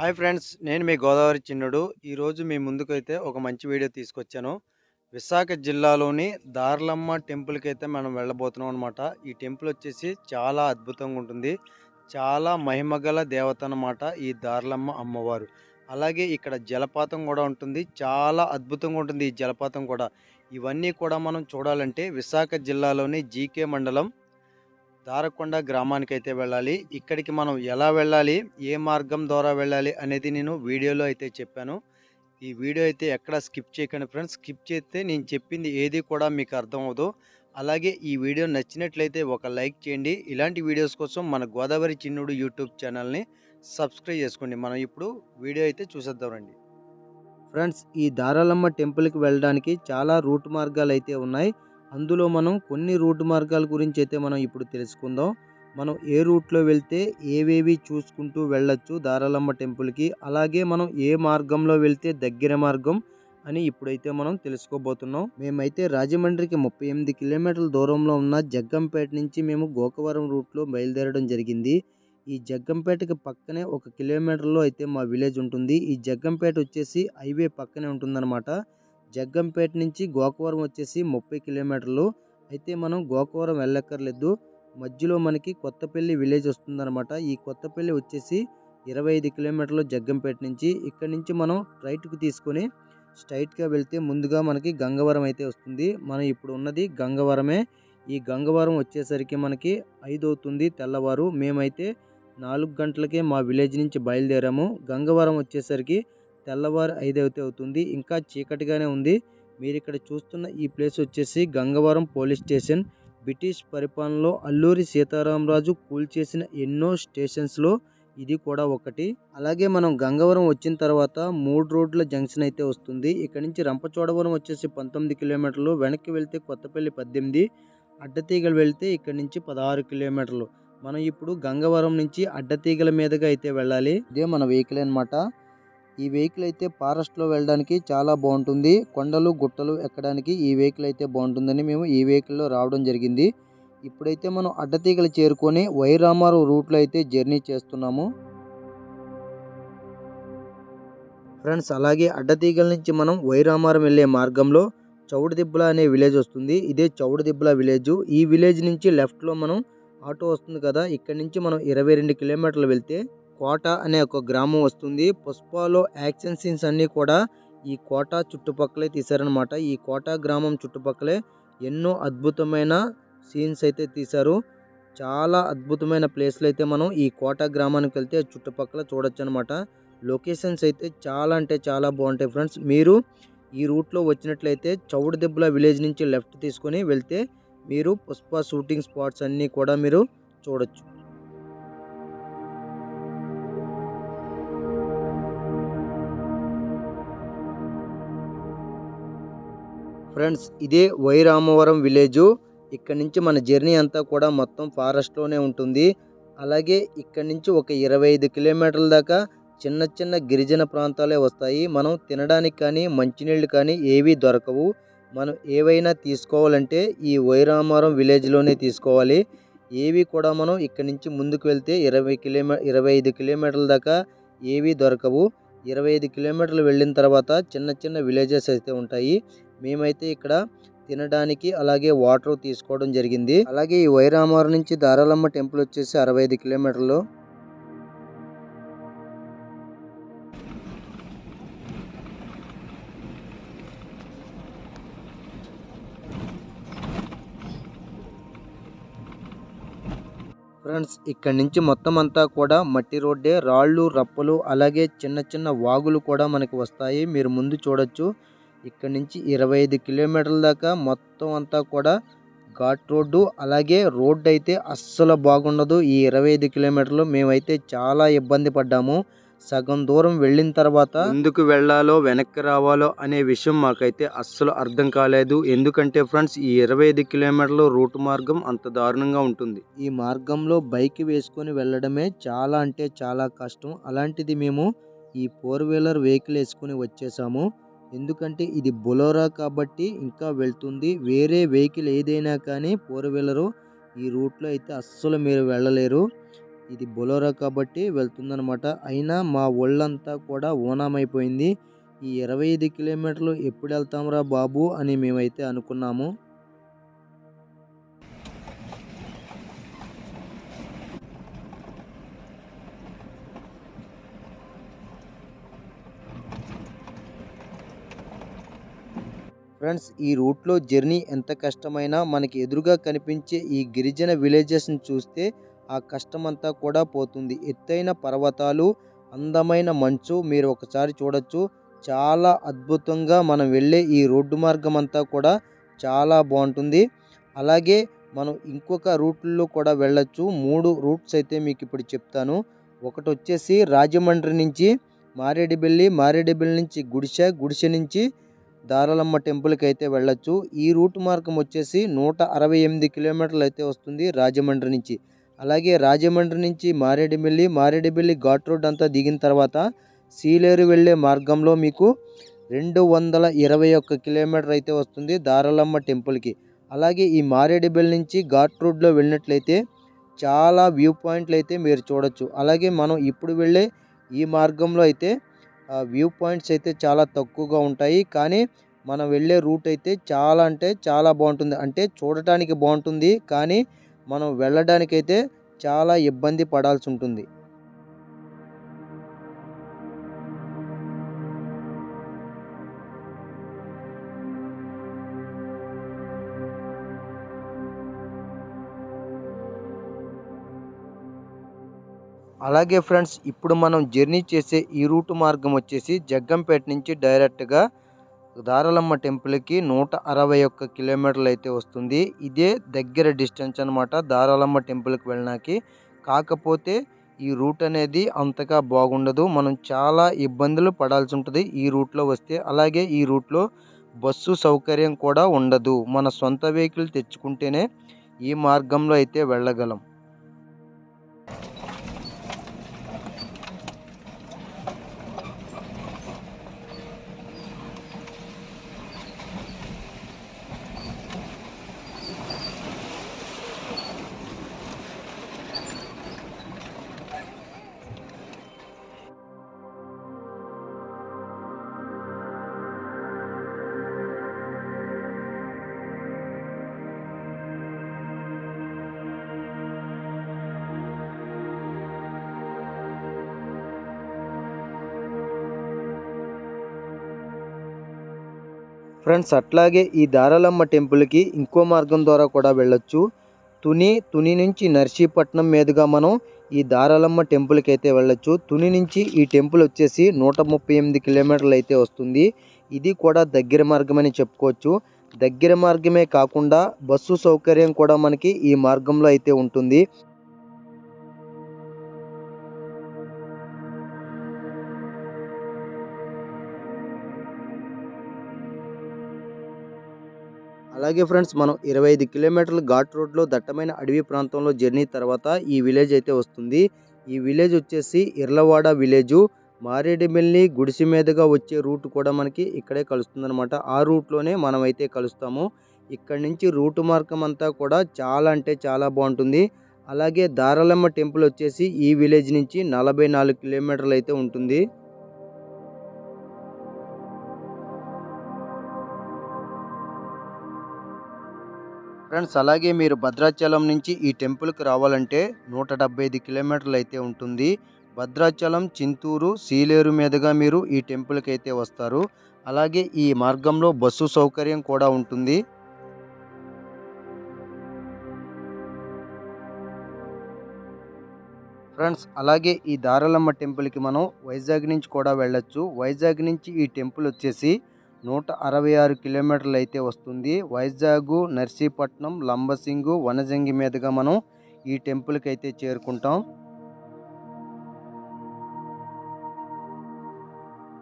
Hi friends నేను మీ గోదావరి చిన్నుడు. ఈరోజు మీ ముందుకైతే ఒక మంచి వీడియో తీసుకొచ్చాను. విశాఖ జిల్లాలోని దార్లమ్మ టెంపుల్కి అయితే మనం వెళ్ళబోతున్నాం అనమాట ఈ టెంపుల్ వచ్చేసి చాలా అద్భుతంగా ఉంటుంది. చాలా మహిమగల దేవత అనమాట ఈ దార్లమ్మ అమ్మవారు. అలాగే ఇక్కడ జలపాతం కూడా ఉంటుంది. చాలా అద్భుతంగా ఉంటుంది ఈ జలపాతం కూడా. ఇవన్నీ కూడా మనం చూడాలంటే విశాఖ జిల్లాలోని జీకే మండలం దారకొండ గ్రామానికి అయితే వెళ్ళాలి. ఇక్కడికి మనం ఎలా వెళ్ళాలి? ఏ మార్గం ద్వారా వెళ్ళాలి? అనేది నేను వీడియోలో అయితే చెప్పాను. ఈ వీడియో అయితే ఎక్కడ స్కిప్ చేయకండి ఫ్రెండ్స్. స్కిప్ చేస్తే నేను చెప్పింది ఏది కూడా మీకు అర్థం అవ్వదు. అలాగే ఈ వీడియో నచ్చినట్లయితే ఒక లైక్ చేయండి. ఇలాంటి వీడియోస్ కోసం మన గోదావరి చిన్నుడు యూట్యూబ్ ఛానల్ని సబ్స్క్రైబ్ చేసుకోండి. మనం ఇప్పుడు వీడియో అయితే చూసేద్దాం రండి. ఫ్రెండ్స్ ఈ దారాలమ్మ టెంపుల్కి వెళ్ళడానికి చాలా రూట్ మార్గాలు అయితే ఉన్నాయి. అందులో మనం కొన్ని రూట్ మార్గాల గురించి అయితే మనం ఇప్పుడు తెలుసుకుందాం. మనం ఏ రూట్లో వెళ్తే ఏవేవి చూసుకుంటూ వెళ్ళొచ్చు దారాలమ్మ టెంపుల్కి అలాగే మనం ఏ మార్గంలో వెళ్తే దగ్గర మార్గం అని ఇప్పుడైతే మనం తెలుసుకోబోతున్నాం. మేమైతే రాజమండ్రికి ముప్పై ఎనిమిది కిలోమీటర్ల దూరంలో ఉన్న జగ్గంపేట నుంచి మేము గోకవరం రూట్లో బయలుదేరడం జరిగింది. ఈ జగ్గంపేటకి పక్కనే ఒక కిలోమీటర్లో అయితే మా విలేజ్ ఉంటుంది. ఈ జగ్గంపేట వచ్చేసి హైవే పక్కనే ఉంటుందన్నమాట. జగ్గంపేట నుంచి గోకవరం వచ్చేసి ముప్పై కిలోమీటర్లు. అయితే మనం గోకవరం వెళ్ళక్కర్లేదు. మధ్యలో మనకి కొత్తపల్లి విలేజ్ వస్తుందన్నమాట. ఈ కొత్తపల్లి వచ్చేసి ఇరవై ఐదు కిలోమీటర్లు జగ్గంపేట నుంచి. ఇక్కడ నుంచి మనం రైట్కి తీసుకొని స్ట్రైట్గా వెళ్తే ముందుగా మనకి గంగవరం అయితే వస్తుంది. మనం ఇప్పుడు ఉన్నది గంగవరమే. ఈ గంగవరం వచ్చేసరికి మనకి ఐదు అవుతుంది తెల్లవారు. మేమైతే నాలుగు గంటలకే మా విలేజ్ నుంచి బయలుదేరాము. గంగవరం వచ్చేసరికి తెల్లవారు ఐదు అవుతుంది. ఇంకా చీకటిగానే ఉంది. మీరు ఇక్కడ చూస్తున్న ఈ ప్లేస్ వచ్చేసి గంగవరం పోలీస్ స్టేషన్. బ్రిటిష్ పరిపాలనలో అల్లూరి సీతారామరాజు కూల్చేసిన ఎన్నో స్టేషన్స్లో ఇది కూడా ఒకటి. అలాగే మనం గంగవరం వచ్చిన తర్వాత మూడు రోడ్ల జంక్షన్ అయితే వస్తుంది. ఇక్కడ నుంచి రంపచోడవరం వచ్చేసి పంతొమ్మిది కిలోమీటర్లు వెనక్కి వెళ్తే కొత్తపల్లి పద్దెనిమిది అడ్డతీగలు వెళ్తే ఇక్కడ నుంచి పదహారు కిలోమీటర్లు. మనం ఇప్పుడు గంగవరం నుంచి అడ్డతీగల మీదుగా అయితే వెళ్ళాలి. ఇదే మన వెహికల్ అనమాట ఈ వెహికల్ అయితే ఫారెస్ట్లో వెళ్ళడానికి చాలా బాగుంటుంది. కొండలు గుట్టలు ఎక్కడానికి ఈ వెహికల్ అయితే బాగుంటుందని మేము ఈ వెహికల్లో రావడం జరిగింది. ఇప్పుడైతే మనం అడ్డతీగలు చేరుకొని వైరామారం రూట్లో అయితే జర్నీ చేస్తున్నాము. ఫ్రెండ్స్ అలాగే అడ్డతీగల నుంచి మనం వైరామారం వెళ్ళే మార్గంలో చౌడదిబ్బల అనే విలేజ్ వస్తుంది. ఇదే చౌడదిబ్బల విలేజ్. ఈ విలేజ్ నుంచి లెఫ్ట్లో మనం ఆటో వస్తుంది కదా ఇక్కడ నుంచి మనం ఇరవై రెండు కిలోమీటర్లు వెళ్తే కోట అనే ఒక గ్రామం వస్తుంది. పుష్పలో యాక్షన్ సీన్స్ అన్నీ కూడా ఈ కోట చుట్టుపక్కలే తీశారనమాట ఈ కోట గ్రామం చుట్టుపక్కలే ఎన్నో అద్భుతమైన సీన్స్ అయితే తీశారు. చాలా అద్భుతమైన ప్లేస్లు అయితే మనం ఈ కోట గ్రామానికి వెళ్తే చుట్టుపక్కల చూడొచ్చు అనమాట లొకేషన్స్ అయితే చాలా అంటే చాలా బాగుంటాయి ఫ్రెండ్స్. మీరు ఈ రూట్లో వచ్చినట్లయితే చౌడదెబ్బల విలేజ్ నుంచి లెఫ్ట్ తీసుకొని వెళ్తే మీరు పుష్ప షూటింగ్ స్పాట్స్ అన్నీ కూడా మీరు చూడొచ్చు. ఫ్రెండ్స్ ఇదే వైరామవరం విలేజు. ఇక్కడ నుంచి మన జర్నీ అంతా కూడా మొత్తం ఫారెస్ట్లోనే ఉంటుంది. అలాగే ఇక్కడ నుంచి ఒక ఇరవై ఐదు కిలోమీటర్ల దాకా చిన్న చిన్న గిరిజన ప్రాంతాలే వస్తాయి. మనం తినడానికి కానీ మంచినీళ్ళు కానీ ఏవీ దొరకవు. మనం ఏవైనా తీసుకోవాలంటే ఈ వైరామవరం విలేజ్లోనే తీసుకోవాలి. ఏవి కూడా మనం ఇక్కడ నుంచి ముందుకు వెళ్తే ఇరవై కిలోమీ ఇరవై ఐదు కిలోమీటర్ల దాకా ఏవీ దొరకవు. ఇరవై ఐదు కిలోమీటర్లు వెళ్ళిన తర్వాత చిన్న చిన్న విలేజెస్ అయితే ఉంటాయి. మేమైతే ఇక్కడ తినడానికి అలాగే వాటర్ తీసుకోవడం జరిగింది. అలాగే ఈ వైరామవరం నుంచి దారాలమ్మ టెంపుల్ వచ్చేసి అరవై ఐదు కిలోమీటర్లు. ఫ్రెండ్స్ ఇక్కడ నుంచి మొత్తం అంతా కూడా మట్టి రోడ్డే రాళ్ళు రప్పలు అలాగే చిన్న చిన్న వాగులు కూడా మనకి వస్తాయి. మీరు ముందు చూడొచ్చు. ఇక్కడ నుంచి ఇరవై ఐదు కిలోమీటర్ల దాకా మొత్తం అంతా కూడా ఘాట్ రోడ్డు అలాగే రోడ్డు అయితే అస్సలు బాగుండదు. ఈ ఇరవై ఐదు కిలోమీటర్లు మేమైతే చాలా ఇబ్బంది పడ్డాము. సగం దూరం వెళ్ళిన తర్వాత ఎందుకు వెళ్ళాలో వెనక్కి రావాలో అనే విషయం మాకైతే అస్సలు అర్థం కాలేదు. ఎందుకంటే ఫ్రెండ్స్ ఈ ఇరవై ఐదు కిలోమీటర్ల రూట్ మార్గం అంత దారుణంగా ఉంటుంది. ఈ మార్గంలో బైక్ వేసుకొని వెళ్ళడమే చాలా అంటే చాలా కష్టం. అలాంటిది మేము ఈ ఫోర్ వీలర్ వెహికల్ వేసుకొని వచ్చేసాము. ఎందుకంటే ఇది బొలోరా కాబట్టి ఇంకా వెళ్తుంది. వేరే వెహికల్ ఏదైనా కానీ ఫోర్ వీలరు ఈ రూట్లో అయితే అస్సలు మీరు వెళ్ళలేరు. ఇది బొలోరా కాబట్టి వెళ్తుందనమాట అయినా మా ఒళ్ళంతా కూడా ఓనామైపోయింది. ఈ ఇరవై ఐదు కిలోమీటర్లు ఎప్పుడు వెళ్తాంరా బాబు అని మేమైతే అనుకున్నాము. ఫ్రెండ్స్ ఈ రూట్లో జర్నీ ఎంత కష్టమైనా మనకి ఎదురుగా కనిపించే ఈ గిరిజన విలేజెస్ని చూస్తే ఆ కష్టమంతా కూడా పోతుంది. ఎత్తైన పర్వతాలు అందమైన మంచు మీరు ఒకసారి చూడొచ్చు. చాలా అద్భుతంగా మనం వెళ్ళే ఈ రోడ్డు మార్గం అంతా కూడా చాలా బాగుంటుంది. అలాగే మనం ఇంకొక రూట్లో కూడా వెళ్ళొచ్చు. మూడు రూట్స్ అయితే మీకు ఇప్పుడు చెప్తాను. ఒకటి వచ్చేసి రాజమండ్రి నుంచి మారేడుమిల్లి మారేడుమిల్లి నుంచి గుడిసె గుడిసె నుంచి దారాలమ్మ టెంపుల్కి అయితే వెళ్ళొచ్చు. ఈ రూట్ మార్గం వచ్చేసి నూట అరవై ఎనిమిది కిలోమీటర్లు అయితే వస్తుంది రాజమండ్రి నుంచి. అలాగే రాజమండ్రి నుంచి మారేడుమిల్లి మారేడుమిల్లి ఘాట్ రోడ్ అంతా దిగిన తర్వాత సీలేరు వెళ్ళే మార్గంలో మీకు రెండు వందల ఇరవై ఒక్క కిలోమీటర్ అయితే వస్తుంది దారాలమ్మ టెంపుల్కి. అలాగే ఈ మారేడుమిల్లి నుంచి ఘాట్ రోడ్లో వెళ్ళినట్లయితే చాలా వ్యూ పాయింట్లు అయితే మీరు చూడొచ్చు. అలాగే మనం ఇప్పుడు వెళ్ళే ఈ మార్గంలో అయితే వ్యూ పాయింట్స్ అయితే చాలా తక్కువగా ఉంటాయి. కానీ మనం వెళ్ళే రూట్ అయితే చాలా అంటే చాలా బాగుంటుంది. అంటే చూడటానికి బాగుంటుంది. కానీ మనం వెళ్ళడానికైతే చాలా ఇబ్బంది పడాల్సి ఉంటుంది. అలాగే ఫ్రెండ్స్ ఇప్పుడు మనం జర్నీ చేసే ఈ రూట్ మార్గం వచ్చేసి జగ్గంపేట నుంచి డైరెక్ట్గా దారాలమ్మ టెంపుల్కి నూట అరవై ఒక్క కిలోమీటర్లు అయితే వస్తుంది. ఇదే దగ్గర డిస్టెన్స్ అనమాట దారాలమ్మ టెంపుల్కి వెళ్ళడానికి కాకపోతే ఈ రూట్ అనేది అంతగా బాగుండదు. మనం చాలా ఇబ్బందులు పడాల్సి ఉంటుంది ఈ రూట్లో వస్తే. అలాగే ఈ రూట్లో బస్సు సౌకర్యం కూడా ఉండదు. మన సొంత వెహికల్ తెచ్చుకుంటేనే ఈ మార్గంలో అయితే వెళ్ళగలం. ఫ్రెండ్స్ అట్లాగే ఈ దారాలమ్మ టెంపుల్కి ఇంకో మార్గం ద్వారా కూడా వెళ్ళొచ్చు. తుని తుని నుంచి నర్సీపట్నం మీదుగా మనం ఈ దారాలమ్మ టెంపుల్కి అయితే వెళ్ళొచ్చు. తుని నుంచి ఈ టెంపుల్ వచ్చేసి నూట ముప్పై ఎనిమిది కిలోమీటర్లు అయితే వస్తుంది. ఇది కూడా దగ్గర మార్గం అని చెప్పుకోవచ్చు. దగ్గర మార్గమే కాకుండా బస్సు సౌకర్యం కూడా మనకి ఈ మార్గంలో అయితే ఉంటుంది. అలాగే ఫ్రెండ్స్ మనం ఇరవై ఐదు కిలోమీటర్ల ఘాట్ రోడ్లో దట్టమైన అడవి ప్రాంతంలో జర్నీ తర్వాత ఈ విలేజ్ అయితే వస్తుంది. ఈ విలేజ్ వచ్చేసి ఇర్లవాడ విలేజు. మారేడుమిల్లి గుడిసి మీదుగా వచ్చే రూట్ కూడా మనకి ఇక్కడే కలుస్తుంది అనమాట ఆ రూట్లోనే మనం అయితే కలుస్తాము. ఇక్కడ నుంచి రూట్ మార్గం అంతా కూడా చాలా అంటే చాలా బాగుంటుంది. అలాగే దారాలమ్మ టెంపుల్ వచ్చేసి ఈ విలేజ్ నుంచి నలభై నాలుగు కిలోమీటర్లు అయితే ఉంటుంది. ఫ్రెండ్స్ అలాగే మీరు భద్రాచలం నుంచి ఈ టెంపుల్కి రావాలంటే నూట డెబ్బై ఐదు కిలోమీటర్లు అయితే ఉంటుంది. భద్రాచలం చింతూరు సీలేరు మీదుగా మీరు ఈ టెంపుల్కి అయితే వస్తారు. అలాగే ఈ మార్గంలో బస్సు సౌకర్యం కూడా ఉంటుంది. ఫ్రెండ్స్ అలాగే ఈ దారాలమ్మ టెంపుల్కి మనం వైజాగ్ నుంచి కూడా వెళ్ళొచ్చు. వైజాగ్ నుంచి ఈ టెంపుల్ వచ్చేసి నూట అరవై ఆరు కిలోమీటర్లు అయితే వస్తుంది. వైజాగ్ నర్సీపట్నం లంబసింగు వనజంగి మీదుగా మనం ఈ టెంపుల్కి అయితే చేరుకుంటాం.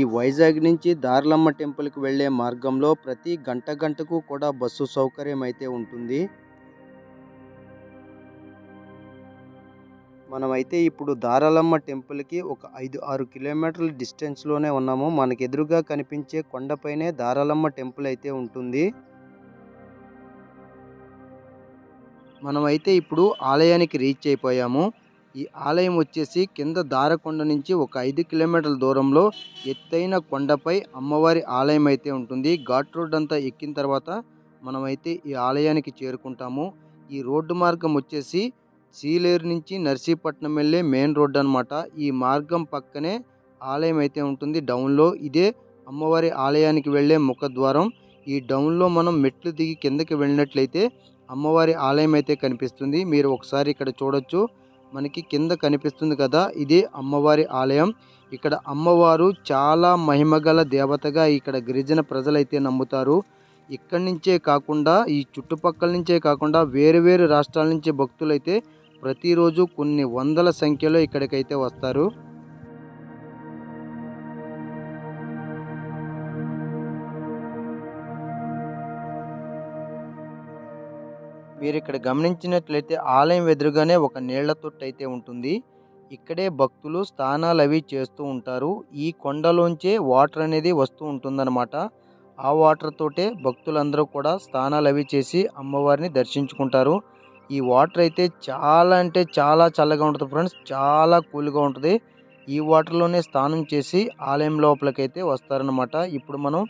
ఈ వైజాగ్ నుంచి దార్లమ్మ టెంపుల్కి వెళ్ళే మార్గంలో ప్రతి గంట గంటకు కూడా బస్సు సౌకర్యం అయితే ఉంటుంది. మనమైతే ఇప్పుడు దారాలమ్మ టెంపుల్కి ఒక ఐదు ఆరు కిలోమీటర్ల డిస్టెన్స్లోనే ఉన్నాము. మనకు ఎదురుగా కనిపించే కొండపైనే దారాలమ్మ టెంపుల్ అయితే ఉంటుంది. మనమైతే ఇప్పుడు ఆలయానికి రీచ్ అయిపోయాము. ఈ ఆలయం వచ్చేసి కింద దారకొండ నుంచి ఒక ఐదు కిలోమీటర్ల దూరంలో ఎత్తైన కొండపై అమ్మవారి ఆలయం అయితే ఉంటుంది. ఘాట్ రోడ్ అంతా ఎక్కిన తర్వాత మనమైతే ఈ ఆలయానికి చేరుకుంటాము. ఈ రోడ్డు మార్గం వచ్చేసి సీలేరు నుంచి నర్సీపట్నం వెళ్ళే మెయిన్ రోడ్ అన్నమాట. ఈ మార్గం పక్కనే ఆలయం అయితే ఉంటుంది. డౌన్లో ఇదే అమ్మవారి ఆలయానికి వెళ్ళే ముఖద్వారం. ఈ డౌన్లో మనం మెట్లు దిగి కిందకి వెళ్ళినట్లయితే అమ్మవారి ఆలయం అయితే కనిపిస్తుంది. మీరు ఒకసారి ఇక్కడ చూడొచ్చు. మనకి కింద కనిపిస్తుంది కదా ఇది అమ్మవారి ఆలయం. ఇక్కడ అమ్మవారు చాలా మహిమగల దేవతగా ఇక్కడ గిరిజన ప్రజలైతే నమ్ముతారు. ఇక్కడి నుంచే కాకుండా ఈ చుట్టుపక్కల నుంచే కాకుండా వేరు వేరు రాష్ట్రాల నుంచి భక్తులైతే ప్రతిరోజు కొన్ని వందల సంఖ్యలో ఇక్కడికైతే వస్తారు. మీరు ఇక్కడ గమనించినట్లయితే ఆలయం ఎదురుగానే ఒక నీళ్ళ తొట్టు అయితే ఉంటుంది. ఇక్కడే భక్తులు స్నానాలు అవి చేస్తూ ఉంటారు. ఈ కొండలోంచే వాటర్ అనేది వస్తూ ఉంటుందన్నమాట. ఆ వాటర్ తోటే భక్తులందరూ కూడా స్నానాలు అవి చేసి అమ్మవారిని దర్శించుకుంటారు. ఈ వాటర్ అయితే చాలా అంటే చాలా చల్లగా ఉంటుంది ఫ్రెండ్స్. చాలా కూల్గా ఉంటుంది. ఈ వాటర్లోనే స్నానం చేసి ఆలయం లోపలికైతే వస్తారనమాట ఇప్పుడు మనం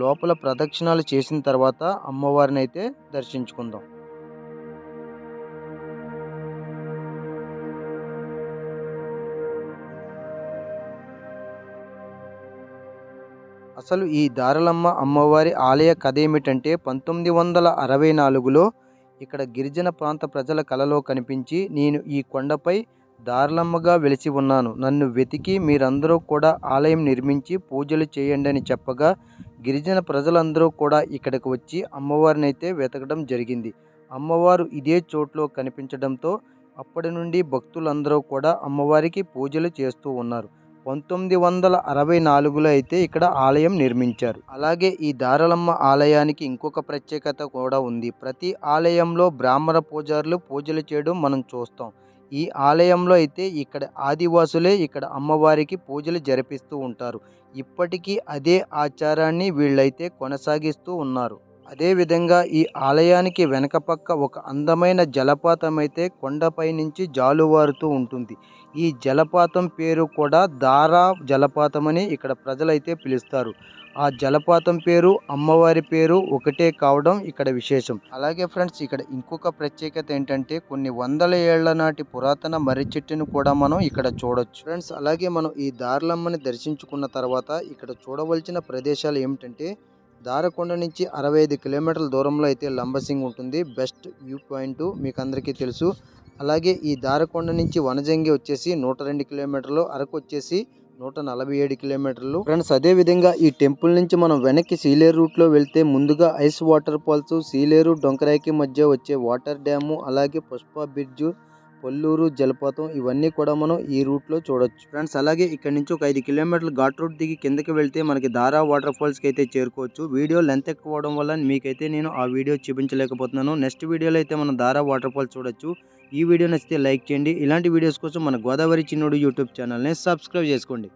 లోపల ప్రదక్షిణాలు చేసిన తర్వాత అమ్మవారిని అయితే దర్శించుకుందాం. అసలు ఈ దారలమ్మ అమ్మవారి ఆలయ కథ ఏమిటంటే పంతొమ్మిది వందల అరవై నాలుగులో ఇక్కడ గిరిజన ప్రాంత ప్రజల కలలో కనిపించి నేను ఈ కొండపై దారలమ్మగా వెలిసి ఉన్నాను. నన్ను వెతికి మీరందరూ కూడా ఆలయం నిర్మించి పూజలు చేయండి అని చెప్పగా గిరిజన ప్రజలందరూ కూడా ఇక్కడికి వచ్చి అమ్మవారిని అయితే వెతకడం జరిగింది. అమ్మవారు ఇదే చోట్లో కనిపించడంతో అప్పటి నుండి భక్తులందరూ కూడా అమ్మవారికి పూజలు చేస్తూ ఉన్నారు. పంతొమ్మిది వందల అరవై నాలుగులో అయితే ఇక్కడ ఆలయం నిర్మించారు. అలాగే ఈ దారలమ్మ ఆలయానికి ఇంకొక ప్రత్యేకత కూడా ఉంది. ప్రతి ఆలయంలో బ్రాహ్మణ పూజారులు పూజలు చేయడం మనం చూస్తాం. ఈ ఆలయంలో అయితే ఇక్కడ ఆదివాసులే ఇక్కడ అమ్మవారికి పూజలు జరిపిస్తూ ఉంటారు. ఇప్పటికీ అదే ఆచారాన్ని వీళ్ళైతే కొనసాగిస్తూ ఉన్నారు. అదేవిధంగా ఈ ఆలయానికి వెనక పక్క ఒక అందమైన జలపాతం అయితే కొండపై నుంచి జాలువారుతూ ఉంటుంది. ఈ జలపాతం పేరు కూడా దారా జలపాతం అని ఇక్కడ ప్రజలైతే పిలుస్తారు. ఆ జలపాతం పేరు అమ్మవారి పేరు ఒకటే కావడం ఇక్కడ విశేషం. అలాగే ఫ్రెండ్స్ ఇక్కడ ఇంకొక ప్రత్యేకత ఏంటంటే కొన్ని వందల ఏళ్ళ నాటి పురాతన మర్రి చెట్టును కూడా మనం ఇక్కడ చూడొచ్చు. ఫ్రెండ్స్ అలాగే మనం ఈ దారులమ్మని దర్శించుకున్న తర్వాత ఇక్కడ చూడవలసిన ప్రదేశాలు ఏమిటంటే దారకొండ నుంచి అరవై ఐదు కిలోమీటర్ల దూరంలో అయితే లంబసింగ్ ఉంటుంది. బెస్ట్ వ్యూ పాయింట్ మీకు అందరికీ తెలుసు. అలాగే ఈ దారకొండ నుంచి వనజంగి వచ్చేసి నూట రెండు కిలోమీటర్లు అరకు వచ్చేసి నూట నలభై ఏడు కిలోమీటర్లు. ఫ్రెండ్స్ అదే విధంగా ఈ టెంపుల్ నుంచి మనం వెనక్కి సీలేరు రూట్లో వెళ్తే ముందుగా ఐస్ వాటర్ ఫాల్స్ సీలేరు డొంకరాయికి మధ్య వచ్చే వాటర్ డ్యాము అలాగే పుష్ప బ్రిడ్జ్ కొల్లూరు జలపాతం ఇవన్నీ కూడా మనం ఈ రూట్లో చూడొచ్చు. ఫ్రెండ్స్ అలాగే ఇక్కడ నుంచి ఒక ఐదు కిలోమీటర్లు ఘాట్ రూట్ దిగి కిందకి వెళ్తే మనకి దారా వాటర్ ఫాల్స్కి అయితే చేరుకోవచ్చు. వీడియో లెంత్ ఎక్కువడం వల్ల మీకైతే నేను ఆ వీడియో చూపించలేకపోతున్నాను. నెక్స్ట్ వీడియోలో అయితే మనం దారా వాటర్ ఫాల్స్ చూడొచ్చు. ఈ వీడియో నచ్చితే లైక్ చేయండి. ఇలాంటి వీడియోస్ కోసం మన గోదావరి చిన్నోడు యూట్యూబ్ ఛానల్ని సబ్స్క్రైబ్ చేసుకోండి.